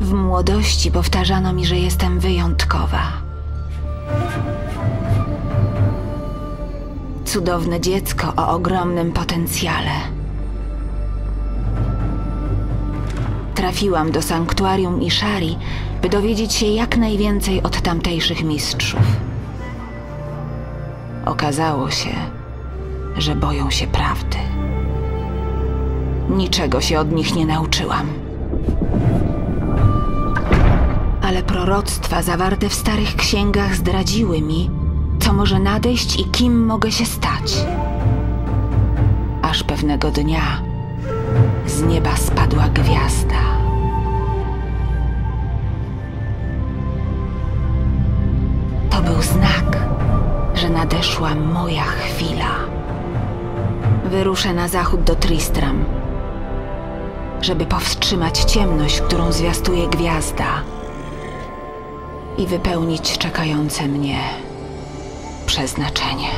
młodości powtarzano mi, że jestem wyjątkowa. Cudowne dziecko o ogromnym potencjale. Trafiłam do sanktuarium Ishari, by dowiedzieć się jak najwięcej od tamtejszych mistrzów. Okazało się, że boją się prawdy. Niczego się od nich nie nauczyłam. Ale proroctwa zawarte w starych księgach zdradziły mi, co może nadejść i kim mogę się stać. Aż pewnego dnia z nieba spadła gwiazda. To był znak, że nadeszła moja chwila. Wyruszę na zachód do Tristram, żeby powstrzymać ciemność, którą zwiastuje gwiazda i wypełnić czekające mnie przeznaczenie.